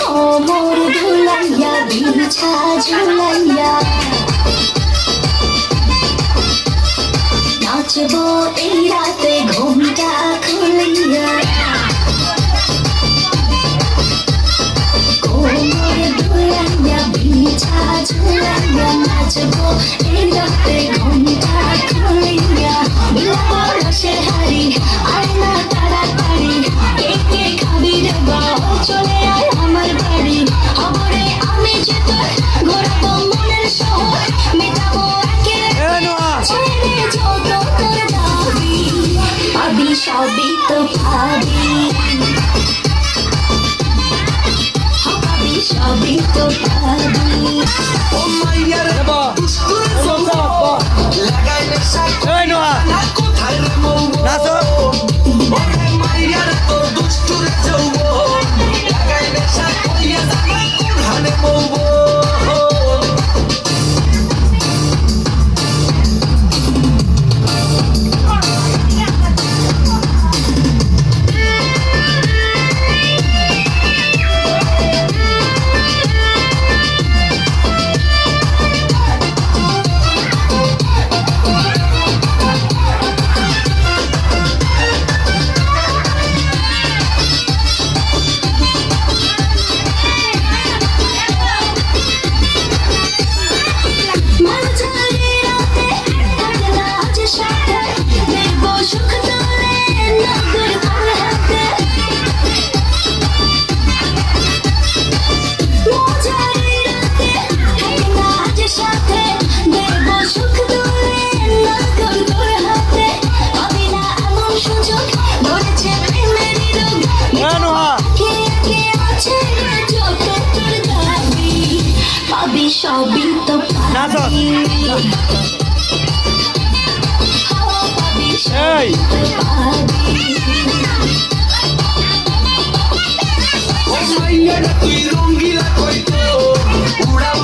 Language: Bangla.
কোমর দুলাইয়া বিছা ঝুলাইয়া। বিছা ঝুলাইয়া নাচবো এই রাতে ঘুমটা খুলিয়া বিলাবো রসের হাড়ি আয় না তাড়াতাড়ি কে কে খাবি রে বাবা চলে আয় আমার বাড়ি খবরে আমি যে তোর ঘোরাবো মনের শহর মেটাবো একে ছেড়ে যত তোর দাবি পাবি সবই তো পাবি সবই তো পাবি মনোহা সবই তো না এই রঙ্গিলা কইতো উড়াও